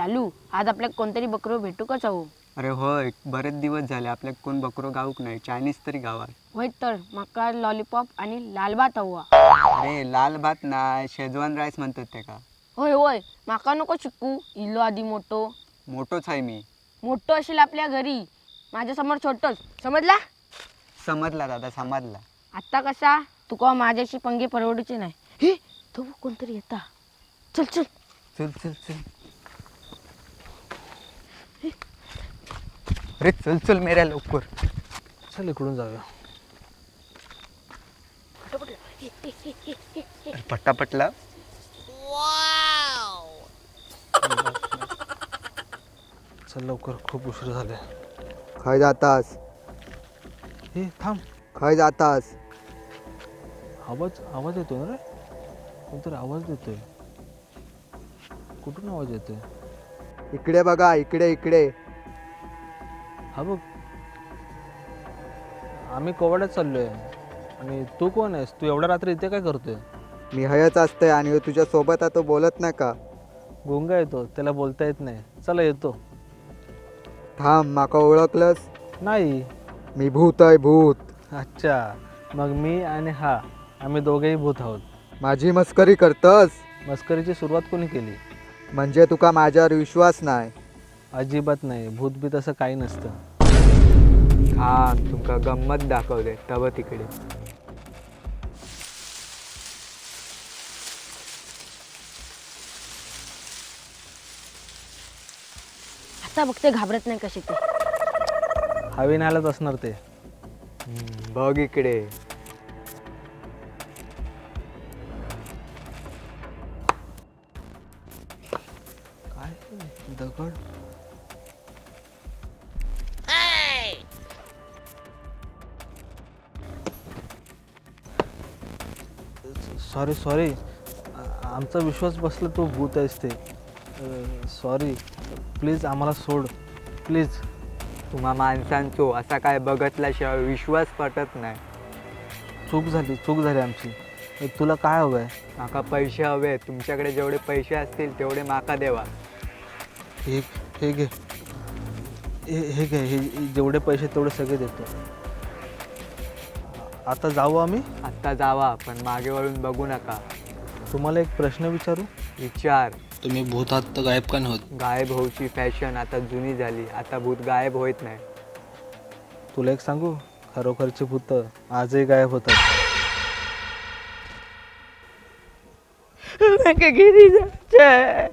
आज आपल्याला कोणतरी बकरो भेटू का चाहू अरे होय बरेच दिवस झाले आपल्याक कोण बकरो गावूक नाही चायनीज तरी गावात होय तर माका लॉलीपॉप आणि लाल भात हवा. अरे लाल भात नाही शेजवान राईस म्हणतात ते का? होय होय माका नको शिकू इलो आधी मोठो. मोठोच आहे मी. मोठं असेल आपल्या घरी माझ्यासमोर छोटंच समजला? समजला दादा समजला. आत्ता कसा? तुका माझ्याशी पंगे परवडीचे नाही. हे तो कोणतरी येता. चल चल. चल चल चल. अरे चल चल मेऱ्या लवकर. चल इकडून जाऊया. अरे पट्टापटला चल लवकर खूप उशीर झाले खय जातास. हे थांब. खय जातास. आवाज आवाज येतोय ना रे? कोणतरी आवाज देतोय. कुठून आवाज येतोय? इकडे बघा इकडे इकडे. हा बघ. आम्ही कोवाड्यात चाललोय. आणि तू कोण आहेस? तू एवढ्या रात्री इथे काय करतोय? मी हयच असते आणि तुझ्या सोबत आता बोलत नाही का? गोंगा येतो. त्याला बोलता येत नाही. चला येतो. थांब माका ओळखलंस? नाही. मी भूत आहे भूत. अच्छा. मग मी आणि हा आम्ही दोघेही भूत आहोत. माझी मस्करी करतस? मस्करीची सुरुवात कोणी केली? म्हणजे तुका माझ्यावर विश्वास नाही. अजिबात नाही. भूतबीत असं काही नसतं. थांब तुमका गंमत दाखवते. तव तिकडे. आता बघते घाबरत नाही कशी ते. हवी न्यायलाच असणार ते. हम्म, बघ इकडे. काय दगड? सॉरी सॉरी आमचा विश्वास बसला तू भूत आहेस ते. सॉरी प्लीज आम्हाला सोड. प्लीज तुम्हा माणसांचो असा काय बघतल्याशिवाय विश्वास पटत नाही. चूक झाली चूक झाली आमची. ए, तुला काय हवं आहे माका पैसे हवे तुमच्याकडे जेवढे पैसे असतील तेवढे माका देवा. हे हे घे. हे हे घे. हे जेवढे पैसे तेवढे सगळे देतो. आता जाऊ आम्ही? आत्ता जावा पण मागे वळून बघू नका. तुम्हाला एक प्रश्न विचारू? विचार. तुम्ही भूतात तर गायब का नव्हत गायब होऊची फॅशन आता जुनी झाली. आता भूत गायब होत नाही. तुला एक सांगू? खरोखरची भूत आजही गायब होतात. घरी जायचंय